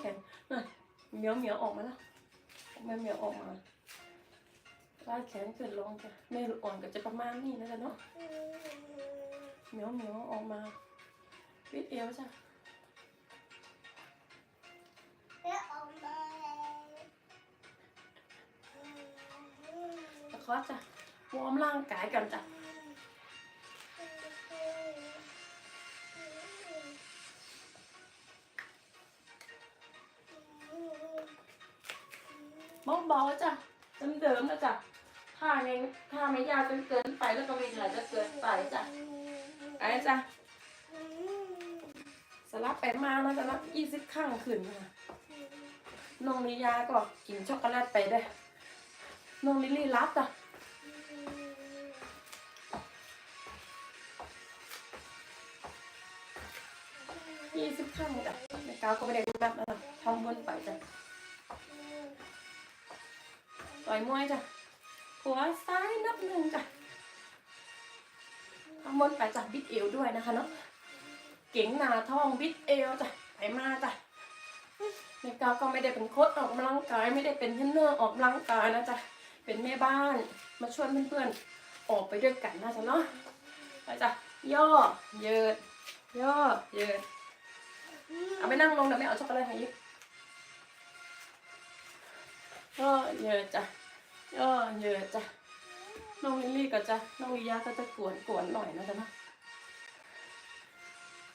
แขนน่ะเหมียวเหมียวออกมาแล้วแม่เหมียวออกมาลากแขนขึ้นลงจ้ะแม่ลูกอ่อนก็จะประมาณนี้นะจ๊ะเนาะเหมียวเหมียวออกมาวิดเอวจ้ะแล้วออกมาตะคอจ้ะวอร์มร่างกายกันจ้ะ เบาๆจ้ะเดิมๆนะจ้ะถ้าไงถ้าไม่ยากจนเกินไปแล้วก็ไม่เหนื่อยจะเกินไปจ้ะไอ้จ้ะสลับไปมานะจ๊ะนับยี่สิบข้างขึ้นนะน้องนิยาก็กินช็อกโกแลตไปได้น้องลิลลี่รับจ้ะยี่สิบครั้งจ้ะในกาวก็ไม่ได้รับนะทำวนไปจ้ะ ต่อยมวยจ้ะหัวซ้ายนับหนึ่งจ้ะทำวนไปจ้ะบิดเอวด้วยนะคะเนาะเก่งหนาท้องบิดเอวจ้ะไปมาจ้ะในกาวก็ไม่ได้เป็นโค้ชออกกำลังกายไม่ได้เป็นเทรนเนอร์ออกกำลังกายนะจ๊ะเป็นแม่บ้านมาช่วยเพื่อนๆออกไปด้วยกันนะจ๊ะเนาะไปจ้ะย่อเยิดย่อเยิดเอาไปนั่งลงเดี๋ยวไม่เอาช็อกโกแลตให้ยิบ ก็เยอะจ้ะก็เยอะจ้ะน้องลิลลี่ก็จะน้องลิยาก็จะกวนกวนหน่อยนะจ๊ะนะ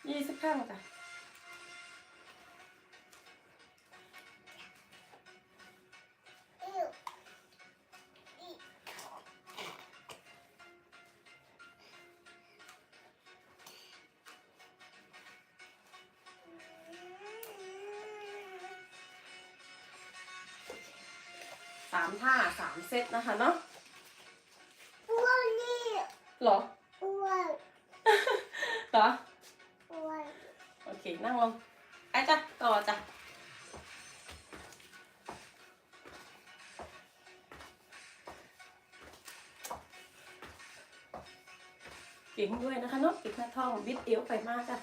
ยี่สิบข้างจ้ะ สามท่าสามเซตนะคะเนาะอ้วนนี่เหรออ้วนเหรออ้วนโอเค นั่งลงไอ้จ้ะต่อจ้ะเก่งด้วยนะคะเนาะติดหน้าท้องบิดเอวไปมากจ้ะ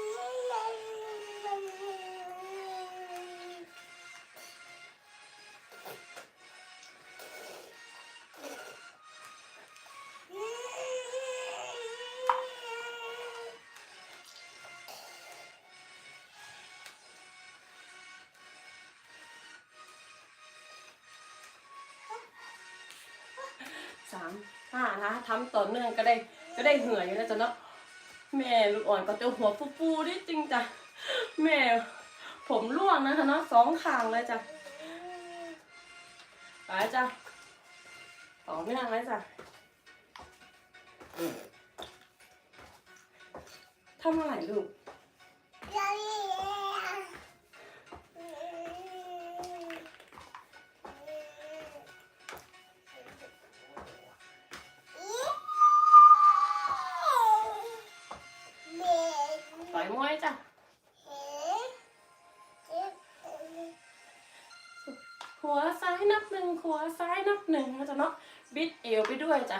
สามห้านะทำต่อเนื่องก็ได้ก็ได้เหื่อยอยู่แล้วจ้ะเนาะแม่ลูกอ่อนก็จะหัวฟูฟูๆนิจริงจ้ะแม่ผมร่วงนะคะเนาะสองข้างเลยจ้ะไปจ้ะต่อเนื่องเลยจ้ะทำอะไรลูก อยมวยจ้ะหัวซ้ายนับหนึ่งหัวซ้ายนับหนึ่งนะจ๊ะเนาะบิดเอวไปด้วยจ้ะ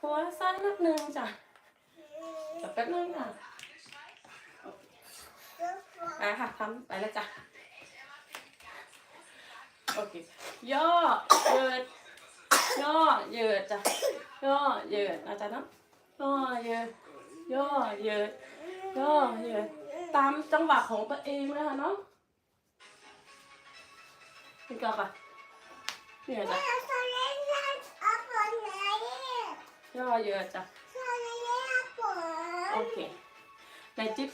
หัวซ้ายนับหนึ่งจ้ะเดี๋ยวแป๊บนึงค่ะไปค่ะทำไปแล้วจ้ะโอเคย่อเยืดย่อเยืดจ้ะย่อเยืดนะจ๊ะเนาะย่อเยืดย่อเยืด ย่อเหยืดตามจังหวะของตัวเองนะคะเนาะนี่ก็ค่ะเนี่ยจ้ะย่อเยืดจ้ะโอเคในจิ๊บ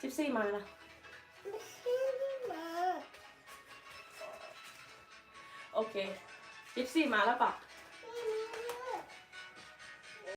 จิ๊บซี่มาละโอเคจิ๊บซี่มาแล้วปะ